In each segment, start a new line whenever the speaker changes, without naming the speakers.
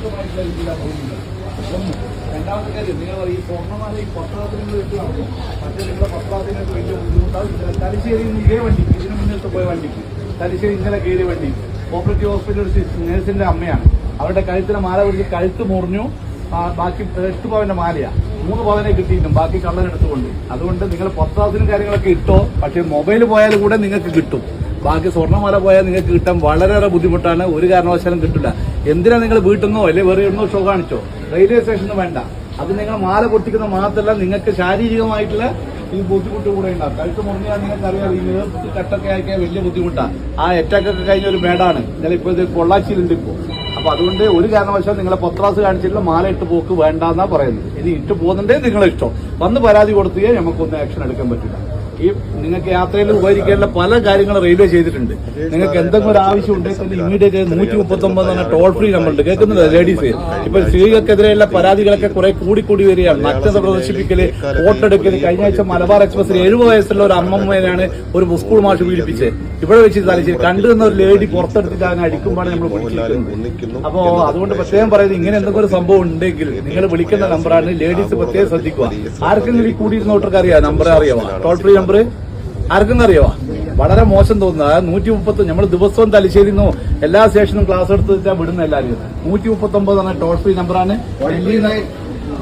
പോകുന്നത് ഒന്ന് രണ്ടാമത്തെ കാര്യം നിങ്ങൾ ഈ സ്വർണമാല ഈ പത്രാത്തിന് നിങ്ങൾ വെച്ച് നടക്കും മറ്റേ നിങ്ങളുടെ പത്രാത്തിനൊക്കെ വലിയ ബുദ്ധിമുട്ടാവും ഇതിന് തലശ്ശേരിയിൽ നിന്ന് ഇതേ വണ്ടി ഇതിന് മുന്നിലത്തെ പോയ വണ്ടിക്ക് തലശ്ശേരി ഇന്നലെ കയറിയ വണ്ടി കോപ്പറേറ്റീവ് ഹോസ്പിറ്റൽ നേഴ്സിന്റെ അമ്മയാണ് അവരുടെ കഴുത്തിലെ മാല പിടിച്ച് കഴുത്ത് മുറിഞ്ഞു ബാക്കി എട്ട് പവന്റെ മാലയാണ് മൂന്ന് പവനെ കിട്ടിയിട്ടും ബാക്കി കള്ളനെടുത്തുകൊണ്ട് അതുകൊണ്ട് നിങ്ങൾ പത്രാസിനും കാര്യങ്ങളൊക്കെ ഇട്ടോ പക്ഷേ മൊബൈൽ പോയാൽ കൂടെ നിങ്ങൾക്ക് കിട്ടും ബാക്കി സ്വർണമാല പോയാൽ നിങ്ങൾക്ക് കിട്ടാൻ വളരെയേറെ ബുദ്ധിമുട്ടാണ്. ഒരു കാരണവശാലും കിട്ടില്ല. എന്തിനാ നിങ്ങൾ വീട്ടിൽ നിന്നോ അല്ലെ വേറെ എവിടുന്നോ ഷോ കാണിച്ചോ? റെയിൽവേ സ്റ്റേഷനിൽ വേണ്ട. അത് നിങ്ങൾ മാല പൊട്ടിക്കുന്ന മാത്രമല്ല നിങ്ങൾക്ക് ശാരീരികമായിട്ടുള്ള ഈ ബുദ്ധിമുട്ട് കൂടെ ഉണ്ടാവും. കഴുത്ത് മുറിഞ്ഞാൽ നിങ്ങൾക്ക് അറിയാം ഈ നേതൃത്വത്തിൽ കട്ടൊക്കെ ആക്കിയാൽ വലിയ ബുദ്ധിമുട്ടാണ് ആ അറ്റാക്കൊക്കെ കഴിഞ്ഞ ഒരു മേടാണ്. നിങ്ങൾ ഇപ്പോൾ ഇത് പൊള്ളാച്ചിയിലുണ്ട് ഇപ്പോൾ അപ്പൊ അതുകൊണ്ട് ഒരു കാരണവശാലും നിങ്ങളെ പത്രാസ് കാണിച്ചിട്ടുള്ള മാല ഇട്ട് പോക്ക് വേണ്ടെന്നാ പറയുന്നത്. ഇനി ഇട്ട് പോകുന്നുണ്ടേ നിങ്ങളെ ഇഷ്ടം. വന്ന് പരാതി കൊടുത്തേ നമുക്കൊന്ന് ആക്ഷൻ എടുക്കാൻ പറ്റില്ല. ഈ നിങ്ങൾക്ക് യാത്രയിൽ ഉപകരിക്കാനുള്ള പല കാര്യങ്ങളും റെയിൽവേ ചെയ്തിട്ടുണ്ട്. നിങ്ങൾക്ക് എന്തെങ്കിലും ഒരു ആവശ്യം ഉണ്ടെങ്കിൽ ഇമ്മീഡിയറ്റ് നൂറ്റി മുപ്പത്തി ഒമ്പത് എന്ന ടോൾ ഫ്രീ നമ്പർ ഉണ്ട്. കേൾക്കുന്നില്ല ലേഡീസ് ഇപ്പൊ സ്ത്രീകൾക്കെതിരെയുള്ള പരാതികളൊക്കെ കുറെ കൂടിക്കൂടി വരികയാണ്. നഗ്നത പ്രദർശിപ്പിക്കൽ വോട്ടെടുക്കൽ. കഴിഞ്ഞ ആഴ്ച മലബാർ എക്സ്പ്രസിൽ എഴുപത് വയസ്സുള്ള ഒരു അമ്മമ്മേനാണ് ഒരു സ്കൂൾ മാഷ് പീഡിപ്പിച്ചത്. ഇവിടെ വെച്ച് തലശ്ശേരി കണ്ടു നിന്ന ഒരു ലേഡി പുറത്തെടുത്തിട്ട് അതിനെ അടിക്കുമ്പോഴാണ് നമ്മൾ പിടിച്ചിരിക്കുന്നത് അപ്പോ അതുകൊണ്ട് പ്രത്യേകം പറയുന്നത് ഇങ്ങനെ എന്തെങ്കിലും ഒരു സംഭവം ഉണ്ടെങ്കിൽ നിങ്ങൾ വിളിക്കുന്ന നമ്പറാണ് ലേഡീസ് പ്രത്യേകം ശ്രദ്ധിക്കുക. ആർക്കെങ്കിലും കൂടിയിരുന്നോട്ടർക്ക് അറിയാം നമ്പർ അറിയാം. ടോൾ ഫ്രീ നമ്പർ ആർക്കും അറിയാമോ വളരെ മോശം തോന്നുന്നത് നൂറ്റി മുപ്പത്തി നമ്മൾ ദിവസവും തലശ്ശേരിന്നോ എല്ലാ സ്റ്റേഷനും ക്ലാസ് എടുത്തിട്ടാ വിടുന്ന എല്ലാവരും നൂറ്റി മുപ്പത്തി ഒമ്പത് എന്ന ടോൾ ഫ്രീ നമ്പറാണ് Delhi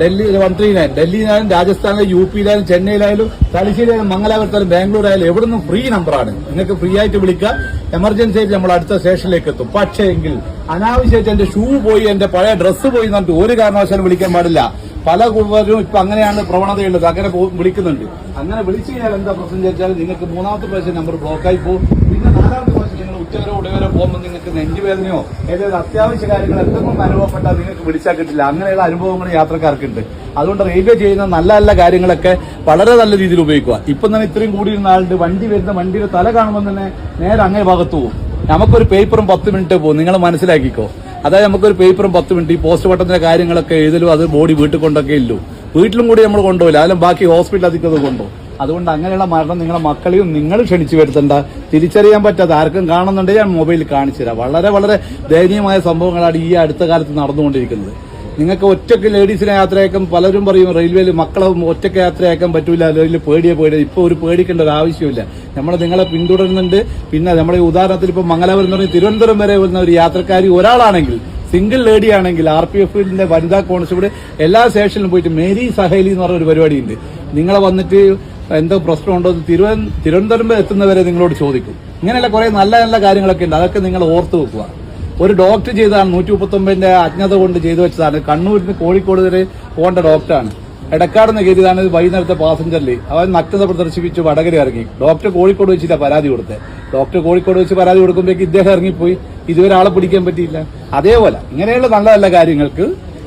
Delhi one three nine ഡൽഹിയിലായാലും രാജസ്ഥാനിലും യു പിയിലായാലും ചെന്നൈയിലായാലും തലശ്ശേരിയായാലും മംഗലാപുരത്തായാലും ബാംഗ്ലൂർ ആയാലും നിന്നും ഫ്രീ നമ്പറാണ് നിങ്ങൾക്ക് ഫ്രീ ആയിട്ട് വിളിക്കാം. എമർജൻസി ആയിട്ട് നമ്മൾ അടുത്ത സ്റ്റേഷനിലേക്ക് എത്തും. പക്ഷേ എങ്കിൽ അനാവശ്യമായിട്ട് എന്റെ ഷൂ പോയി എന്റെ പഴയ ഡ്രസ്സ് പോയി എന്നിട്ട് ഒരു കാരണവശാലും വിളിക്കാൻ പാടില്ല. പല കുടുംബരും ഇപ്പൊ അങ്ങനെയാണ് പ്രവണതയുള്ളത്. അങ്ങനെ വിളിക്കുന്നുണ്ട്. അങ്ങനെ വിളിച്ചു കഴിഞ്ഞാൽ എന്താ പ്രശ്നം ചോദിച്ചാൽ നിങ്ങൾക്ക് മൂന്നാമത്തെ പ്രാവശ്യം നമ്പർ ബ്ലോക്കായി പോകും. പിന്നെ നാലാമത്തെ പ്രാവശ്യം നിങ്ങൾ ഉച്ചവരെ ഉടവരെ പോകുമ്പോൾ നിങ്ങൾക്ക് നെഞ്ചുവേദനയോ ഏതെങ്കിലും അത്യാവശ്യ കാര്യങ്ങൾ എന്തെങ്കിലും അനുഭവപ്പെട്ടാൽ നിങ്ങൾക്ക് വിളിച്ചാൽ കിട്ടില്ല. അങ്ങനെയുള്ള അനുഭവങ്ങൾ യാത്രക്കാർക്കുണ്ട്. അതുകൊണ്ട് റെയിൽവേ ചെയ്യുന്ന നല്ല നല്ല കാര്യങ്ങളൊക്കെ വളരെ നല്ല രീതിയിൽ ഉപയോഗിക്കുക. ഇപ്പം തന്നെ ഇത്രയും കൂടിയിരുന്ന ആളുണ്ട്. വണ്ടി വരുന്ന വണ്ടിയുടെ തല കാണുമ്പോൾ തന്നെ നേരെ അങ്ങേ ഭാഗത്ത് പോകും നമുക്കൊരു പേപ്പറും പത്ത് മിനിറ്റ് പോകും നിങ്ങൾ മനസ്സിലാക്കിക്കോ. അതായത് നമുക്കൊരു പേപ്പറും പത്ത് മിനിറ്റ് ഈ പോസ്റ്റ് മട്ടത്തിന്റെ കാര്യങ്ങളൊക്കെ എഴുതലും അത് ബോഡി വീട്ടിൽ കൊണ്ടൊക്കെ ഇല്ലു. വീട്ടിലും കൂടി നമ്മൾ കൊണ്ടുപോയില്ല അതിലും ബാക്കി ഹോസ്പിറ്റൽ അധികം കൊണ്ടുപോകും അതുകൊണ്ട് അങ്ങനെയുള്ള മരണം നിങ്ങളുടെ മക്കളെയും നിങ്ങൾ ക്ഷണിച്ചു വരുത്തണ്ട. തിരിച്ചറിയാൻ പറ്റാത്ത ആർക്കും കാണുന്നുണ്ടെങ്കിൽ ഞാൻ മൊബൈലിൽ കാണിച്ചു തരാം. വളരെ വളരെ ദയനീയമായ സംഭവങ്ങളാണ് ഈ അടുത്ത കാലത്ത് നടന്നുകൊണ്ടിരിക്കുന്നത്. നിങ്ങൾക്ക് ഒറ്റയ്ക്ക് ലേഡീസിനെ യാത്രയാക്കാൻ പലരും പറയും റെയിൽവേയിൽ മക്കളെ ഒറ്റയ്ക്ക് യാത്രയാക്കാൻ പറ്റില്ല അല്ലെങ്കിൽ പേടിയെ പേടിയ. ഇപ്പോൾ ഒരു പേടിക്കേണ്ട ഒരു ആവശ്യമില്ല. നമ്മൾ നിങ്ങളെ പിന്തുടരുന്നുണ്ട്. പിന്നെ നമ്മുടെ ഉദാഹരണത്തിൽ ഇപ്പോൾ മംഗലാപുരം എന്ന് പറഞ്ഞ തിരുവനന്തപുരം വരെ വരുന്ന ഒരു യാത്രക്കാരി ഒരാളാണെങ്കിൽ സിംഗിൾ ലേഡി ആണെങ്കിൽ ആർ പി എഫിന്റെ വനിതാ കോൺസ്റ്റബിൾ എല്ലാ സ്റ്റേഷനിലും പോയിട്ട് മേരി സഹേലി എന്ന് പറഞ്ഞ ഒരു പരിപാടിയുണ്ട്. നിങ്ങളെ വന്നിട്ട് എന്തോ പ്രശ്നമുണ്ടോ തിരുവന- തിരുവനന്തപുരം വരെ എത്തുന്നവരെ നിങ്ങളോട് ചോദിക്കും. ഇങ്ങനെയുള്ള കുറെ നല്ല നല്ല കാര്യങ്ങളൊക്കെ ഉണ്ട്. അതൊക്കെ നിങ്ങൾ ഓർത്തു വെക്കുക. ഒരു ഡോക്ടർ ചെയ്തതാണ് നൂറ്റി മുപ്പത്തൊമ്പതിന്റെ അജ്ഞത കൊണ്ട് ചെയ്തു വെച്ചതാണ്. കണ്ണൂരിൽ നിന്ന് കോഴിക്കോട് വരെ പോകേണ്ട ഡോക്ടറാണ് എടക്കാട് കയറിയതാണ് വൈകുന്നേരത്തെ പാസഞ്ചറിൽ അവൻ നഗ്നത പ്രദർശിപ്പിച്ച് വടകര ഇറങ്ങി. ഡോക്ടർ കോഴിക്കോട് വെച്ചില്ല പരാതി കൊടുത്തത് ഡോക്ടർ കോഴിക്കോട് വെച്ച് പരാതി കൊടുക്കുമ്പോഴേക്ക് ഇദ്ദേഹം ഇറങ്ങിപ്പോയി. ഇതുവരെ ആളെ പിടിക്കാൻ പറ്റിയില്ല. അതേപോലെ ഇങ്ങനെയുള്ള നല്ല നല്ല കാര്യങ്ങൾക്ക്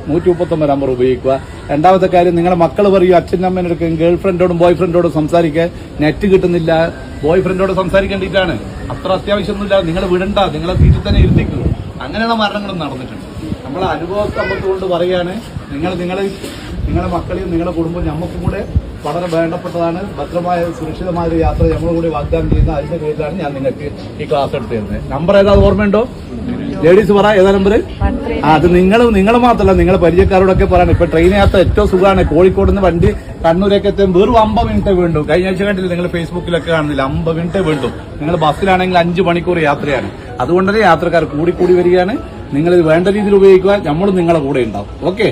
നൂറ്റി മുപ്പത്തൊമ്പത് നമ്പർ ഉപയോഗിക്കുക. രണ്ടാമത്തെ കാര്യം നിങ്ങളുടെ മക്കൾ പറയും അച്ഛനും അമ്മേനടുക്കും ഗേൾ ഫ്രണ്ടോടും ബോയ് ഫ്രണ്ടോടും സംസാരിക്കാൻ നെറ്റ് കിട്ടുന്നില്ല. ബോയ് ഫ്രണ്ടോട് സംസാരിക്കേണ്ടിയിട്ടാണ് അത്ര അത്യാവശ്യമൊന്നുമില്ല. നിങ്ങൾ വിടണ്ട. നിങ്ങളെ വീട്ടിൽ തന്നെ ഇരുത്തിക്കൂ. അങ്ങനെയുള്ള മരണങ്ങളും നടന്നിട്ടുണ്ട്. നമ്മളെ അനുഭവ സമ്പത്ത് കൊണ്ട് പറയുകയാണ് നിങ്ങൾ നിങ്ങളെ നിങ്ങളുടെ മക്കളെയും നിങ്ങളുടെ കുടുംബവും നമുക്കും കൂടെ വളരെ വേണ്ടപ്പെട്ടതാണ്. ഭദ്രമായ സുരക്ഷിതമായ ഒരു യാത്ര നമ്മൾ കൂടി വാഗ്ദാനം ചെയ്യുന്ന അതിന്റെ പേരിലാണ് ഞാൻ നിങ്ങൾക്ക് ഈ ക്ലാസ് എടുത്തു തരുന്നത് നമ്പർ ഏതാ ഓർമ്മയുണ്ടോ? ലേഡീസ് പറ ഏതാ നമ്പർ ആ അത് നിങ്ങൾ നിങ്ങൾ മാത്രമല്ല നിങ്ങളെ പരിചയക്കാരോടൊക്കെ പറയണം. ഇപ്പൊ ട്രെയിൻ യാത്ര ഏറ്റവും സുഖമാണ്. കോഴിക്കോട് നിന്ന് വണ്ടി കണ്ണൂരൊക്കെ എത്തും. വെറും അമ്പത് മിനിറ്റ് വേണ്ടു. കഴിഞ്ഞ ആഴ്ച കണ്ടില്ല നിങ്ങൾ ഫേസ്ബുക്കിലൊക്കെ കാണുന്നില്ല? അമ്പത് മിനിറ്റ് വേണ്ടു. നിങ്ങൾ ബസ്സിലാണെങ്കിൽ അഞ്ച് മണിക്കൂർ യാത്രയാണ്. അതുകൊണ്ട് തന്നെ യാത്രക്കാർ കൂടി കൂടി വരികയാണ്. നിങ്ങൾ ഇത് വേണ്ട രീതിയിൽ ഉപയോഗിക്കുക. നമ്മളും നിങ്ങളെ കൂടെ ഉണ്ടാവും. ഓക്കെ